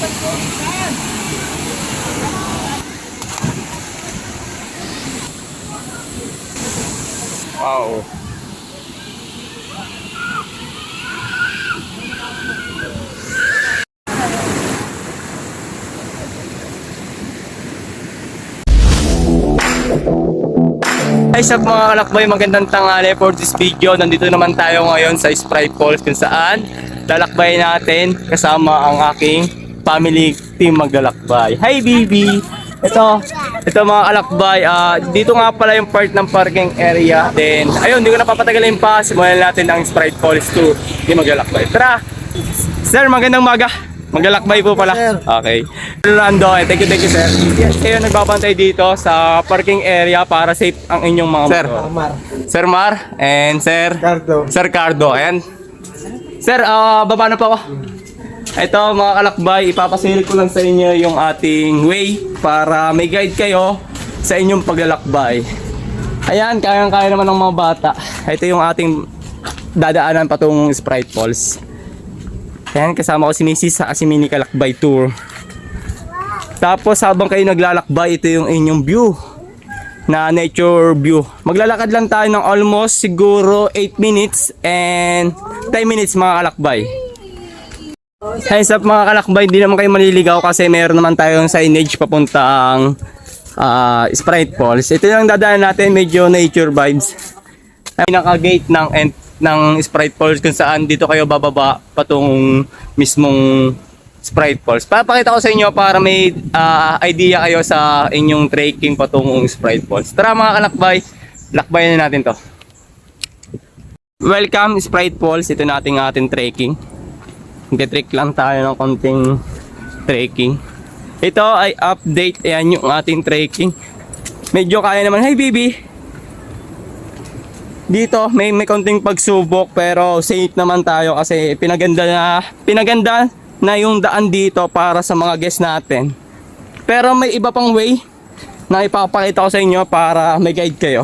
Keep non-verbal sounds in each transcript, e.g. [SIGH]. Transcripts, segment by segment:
Wow. Hi sa mga kalakbay, magandang tanghali for this video. Nandito naman tayo ngayon sa Sprite Falls kung saan lalakbay natin kasama ang aking family team maglalakbay. Hi BB! Ito, ito mga kalakbay, ah, dito nga pala yung part ng parking area. Then, ayun, hindi ko na papatagalin pa. Simulan natin ang Sprite Falls 2. Hindi maglalakbay. Tara! Sir, magandang maga. Maglalakbay po pala. Sir. Okay. Rolando, eh, thank you, thank you, sir. Yes, kayo nagbabantay dito sa parking area para safe ang inyong mga Sir. motor. Omar. Sir Mar and Sir Cardo. Sir Cardo. Ayan. Sir, ah baba na po ako. Ito mga kalakbay, ipapasilip ko lang sa inyo yung ating way para may guide kayo sa inyong paglalakbay. Ayan, kayang-kaya naman ng mga bata. Ito yung ating dadaanan patungong Sprite Falls. Ayan, kasama ko si Mrs. sa Asimini Kalakbay Tour. Tapos habang kayo naglalakbay, ito yung inyong view na nature view. Maglalakad lang tayo ng almost siguro 8 minutes and 10 minutes mga kalakbay. Hey, up mga kalakbay, hindi naman kayo maliligaw kasi meron naman tayong signage papuntang ah, Sprite Falls. Ito yung dadaan natin, medyo nature vibes. Pinaka-gate ng end ng Sprite Falls kung saan dito kayo bababa patungong mismong Sprite Falls. Papakita ko sa inyo para may ah, idea kayo sa inyong trekking patungong Sprite Falls. Tara mga kalakbay, lakbayan na natin to. Welcome Sprite Falls, ito nating ating trekking. Nag-trek lang tayo ng konting trekking. Ito ay update, ayan yung ating trekking. Medyo kaya naman, hey baby, dito may may konting pagsubok pero safe naman tayo kasi pinaganda na pinaganda na yung daan dito para sa mga guests natin. Pero may iba pang way na ipapakita ko sa inyo para may guide kayo.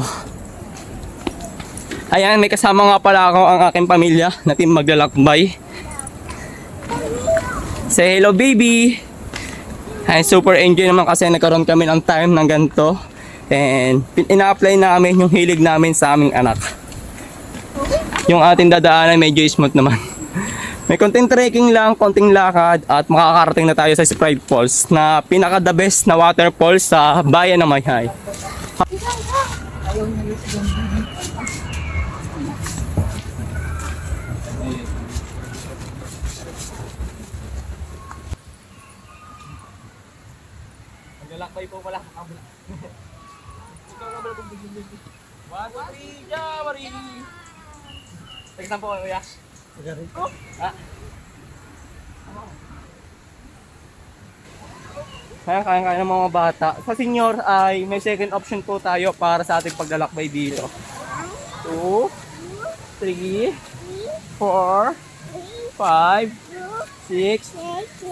Ayan, may kasama nga pala ako ang aking pamilya na team maglalakbay. Say hello baby! Ay, super enjoy naman kasi nagkaroon kami ng time ng ganito. And ina-apply namin yung hilig namin sa aming anak. Yung ating dadaanan medyo smooth naman. [LAUGHS] May konting trekking lang, konting lakad at makakarating na tayo sa Sprite Falls na pinaka the best na waterfalls sa bayan ng Mayhay. Maglalakbay po pala. Ikaw nga pala kung bigyan One, two, three, Jawari! Tagsan po kayo, kuya. Ah. Kaya kaya kaya ng mga bata. Sa senior ay may second option po tayo para sa ating paglalakbay dito. 2 3 4 5 6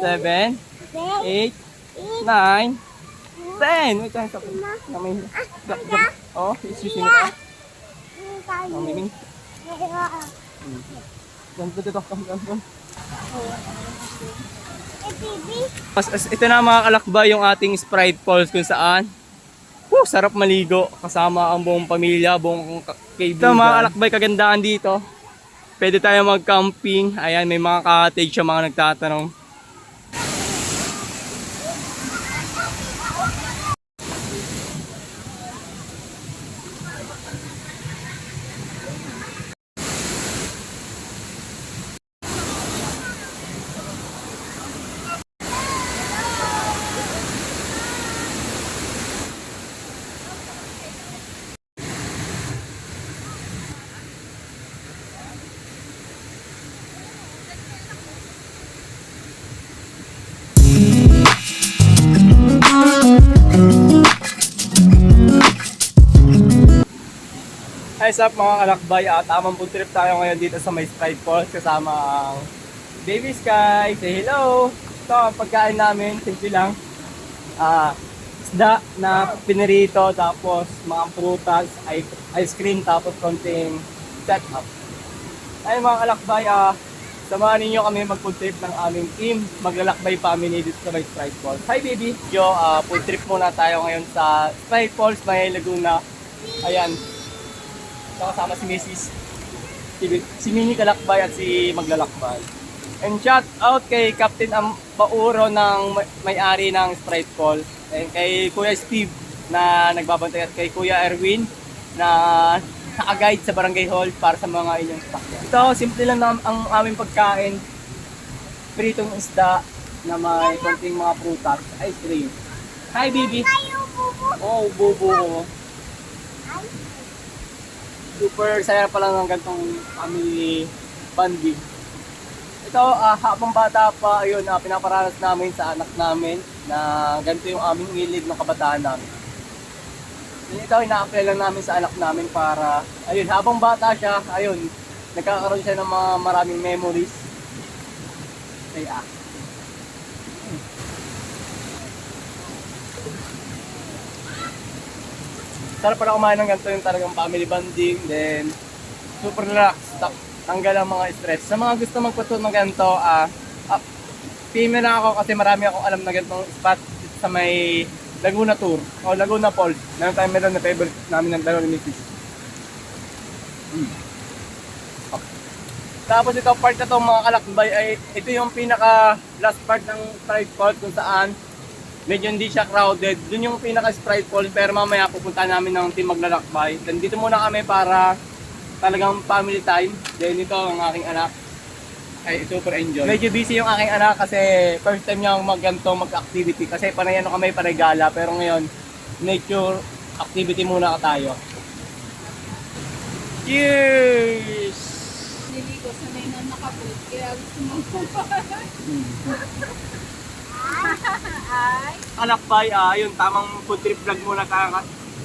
7 8 9 10 Wait lang, stop. Na may Jump, jump. Oh, excuse me. Oh, miming. Jump, dito. Jump, jump, jump. As, as, ito na mga kalakbay yung ating Sprite Falls kung saan Woo, sarap maligo kasama ang buong pamilya, buong ka- kaibigan. Ito mga kalakbay kagandahan dito. Pwede tayo mag-camping. Ayan, may mga cottage yung mga nagtatanong. Hi, up mga kalakbay? At tamang food trip tayo ngayon dito sa may Sprite Falls kasama ang Baby Sky. Say hello! Ito ang pagkain namin, simple lang. Ah, isda na pinirito, tapos mga prutas, ice, cream, tapos konting set up. Ay mga kalakbay, ah, Samahan ninyo kami mag-food trip ng aming team, maglalakbay family dito sa may Sprite Falls. Hi baby! Yo, ah, food trip muna tayo ngayon sa Sprite Falls, may Laguna. Ayan. Ito kasama si Mrs. Si, si Mini Kalakbay at si Maglalakbay. And shout out kay Captain Am Bauro ng may- may-ari ng Sprite Falls. And kay Kuya Steve na nagbabantay at kay Kuya Erwin na [LAUGHS] naka-guide sa Barangay Hall para sa mga inyong sasakyan. Ito, simple lang ang, ang aming pagkain. Pritong isda na may konting mga prutas, ice cream. Hi, baby! Oh, bubo ko. Super saya pala ng gantong family bonding. Ito, ah, habang bata pa, ayun, ah, pinaparanas namin sa anak namin na ganito yung aming ilid ng kabataan namin. Yun ito, ina-apply lang namin sa anak namin para, ayun, habang bata siya, ayun, nagkakaroon siya ng mga maraming memories. Ay, Sarap pala kumain ng ganito yung talagang family bonding, then super relax, ta- tanggal ang mga stress. Sa mga gusto magpatuto ng ganito, ah, ah, PM na ako kasi marami akong alam na ganitong spot sa may Laguna Tour o Laguna Falls. Meron tayong meron na favorite namin ng dalawa ni Mrs. Hmm. Okay. Tapos ito part na to mga kalakbay ay ito yung pinaka last part ng Falls kung saan medyo hindi siya crowded. Dun yung pinaka Sprite Falls pero mamaya pupunta namin ng team maglalakbay. Then dito muna kami para talagang family time. Then ito ang aking anak ay super enjoy. Medyo busy yung aking anak kasi first time niya magganto mag-activity kasi panay ano kami panay gala pero ngayon nature activity muna ka tayo. Cheers! Hindi ko sanay na nakapot, kaya gusto mo Ay, Alakbay, ah, yun, tamang food trip vlog muna tayo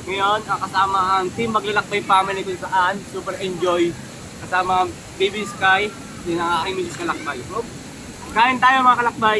ngayon. ah, kasama ang team Maglalakbay family kung saan super enjoy. Kasama ang Baby Sky, din ang aking Mrs. Kalakbay. Kain tayo mga kalakbay.